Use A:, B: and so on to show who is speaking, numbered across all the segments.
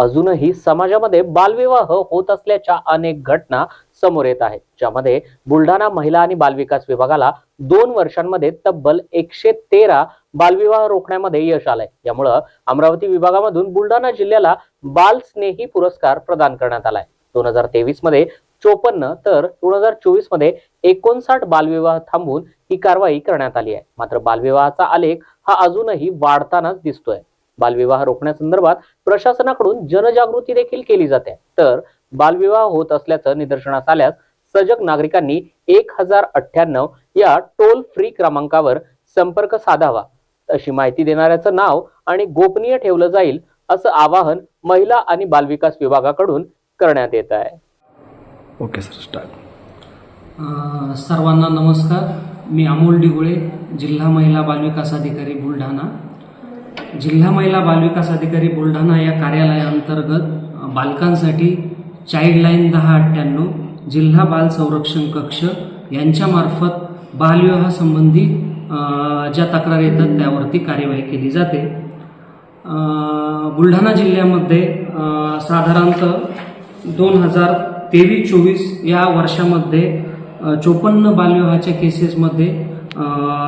A: अजूनही समाजामध्ये बालविवाह होत असल्याच्या अनेक घटना समोर येत आहेत ज्यामध्ये बुलढाणा महिला आणि बालविकास विभागाला दोन वर्षांमध्ये तब्बल एकशे तेरा बालविवाह रोखण्यामध्ये यश आलंय. यामुळं अमरावती विभागामधून बुलढाणा जिल्ह्याला बालस्नेही पुरस्कार प्रदान करण्यात आलाय. दोन हजार तेवीसमध्ये चोपन्न तर दोन हजार चोवीसमध्ये एकोणसाठ बालविवाह थांबवून ही कारवाई करण्यात आली आहे. मात्र बालविवाहाचा आलेख हा अजूनही वाढतानाच दिसतोय. बालविवाह रोखण्यासंदर्भात प्रशासनाकडून जनजागृती देखील केली जाते. तर बालविवाह होत असल्याचं निदर्शनास आल्यास सजग नागरिकांनी एक हजार अठ्ठ्याण्णव या टोल फ्री क्रमांकावर संपर्क साधावा. अशी माहिती देणाऱ्याचं नाव आणि गोपनीय ठेवलं जाईल असं आवाहन महिला आणि बालविकास विभागाकडून करण्यात येत आहे.
B: ओके सर स्टार्ट
C: सर्वांना नमस्कार. मी अमोल डिगुळे जिल्हा महिला बालविकास अधिकारी बुलढाणा. जिल्हा महिला बालविकास अधिकारी बुलढाणा या कार्यालयाअंतर्गत बालकांसाठी चाइल्डलाईन दहा अठ्ठ्याण्णव जिल्हा बाल संरक्षण कक्ष यांच्यामार्फत बालविवाहासंबंधी ज्या तक्रार येतात त्यावरती कार्यवाही केली जाते. बुलढाणा जिल्ह्यामध्ये साधारणतः दोन हजार तेवीस चोवीस या वर्षामध्ये चोपन्न बालविवाहाच्या केसेसमध्ये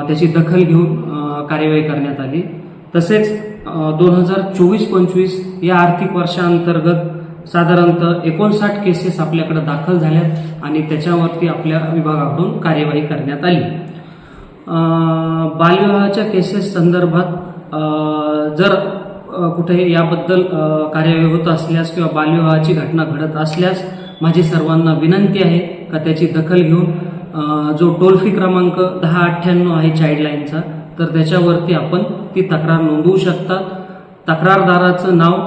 C: त्याची दखल घेऊन कार्यवाही करण्यात आली. तसेच दोन हजार चोवीस पंचवीस या आर्थिक वर्षाअंतर्गत साधारणतः एकोणसाठ केसेस आपल्याकडे दाखल झाल्यात आणि त्याच्यावरती आपल्या विभागाकडून कार्यवाही करण्यात आली. बालविवाहाच्या केसेस संदर्भात जर कुठे याबद्दल कार्यवाही होत असल्यास किंवा बालविवाहाची घटना घडत असल्यास माझी सर्वांना विनंती आहे का त्याची दखल घेऊन जो टोल फ्री क्रमांक दहा अठ्ठ्याण्णव आहे चाइल्डलाईनचा तर त्याच्यावरती आपण ती तक्रार नोंदवू शकता. तक्रारदाराचं नाव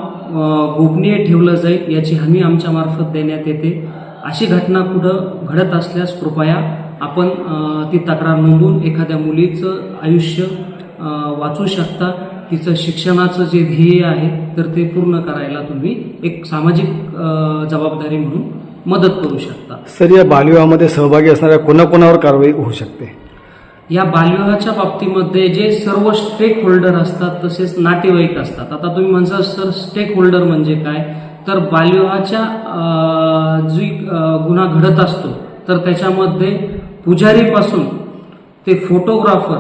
C: गोपनीय ठेवलं जाईल याची हमी आमच्यामार्फत देण्यात येते. अशी घटना कुठं घडत असल्यास कृपया आपण ती तक्रार नोंदवून एखाद्या मुलीचं आयुष्य वाचू शकता. तिचं शिक्षणाचं जे ध्येय आहे तर ते पूर्ण करायला तुम्ही एक सामाजिक जबाबदारी म्हणून मदत करू शकता.
B: सर या बालविवाहामध्ये सहभागी असणाऱ्या कोणाकोणावर कारवाई होऊ शकते?
C: या बालविवाहाच्या बाबतीमध्ये जे सर्व स्टेक होल्डर असतात तसेच नातेवाईक असतात. आता तुम्ही म्हणसाल सर स्टेक होल्डर म्हणजे काय? तर बालविवाहाच्या जी गुन्हा घडत असतो तर त्याच्यामध्ये पुजारीपासून ते फोटोग्राफर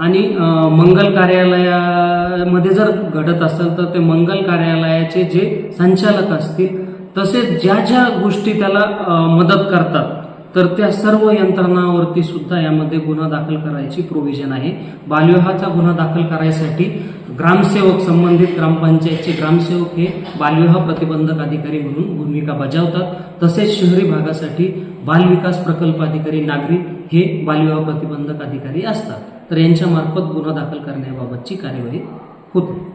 C: आणि मंगल कार्यालयामध्ये जर घडत असेल तर ते मंगल कार्यालयाचे जे संचालक असतील तसेच ज्या ज्या गोष्टी त्याला मदत करतात तर त्या सर्व यंत्रणावरती सुद्धा यामध्ये गुन्हा दाखल करायची प्रोव्हिजन आहे. बालविवाहाचा गुन्हा दाखल करायसाठी ग्रामसेवक संबंधित ग्रामपंचायतचे ग्रामसेवक हे बालविवाह प्रतिबंधक अधिकारी म्हणून भूमिका बजावतात. तसेच शहरी भागासाठी बालविकास प्रकल्प अधिकारी नागरी हे बालविवाह प्रतिबंधक अधिकारी असतात. तर यांच्यामार्फत गुन्हा दाखल करण्याबाबतची कार्यवाही होते.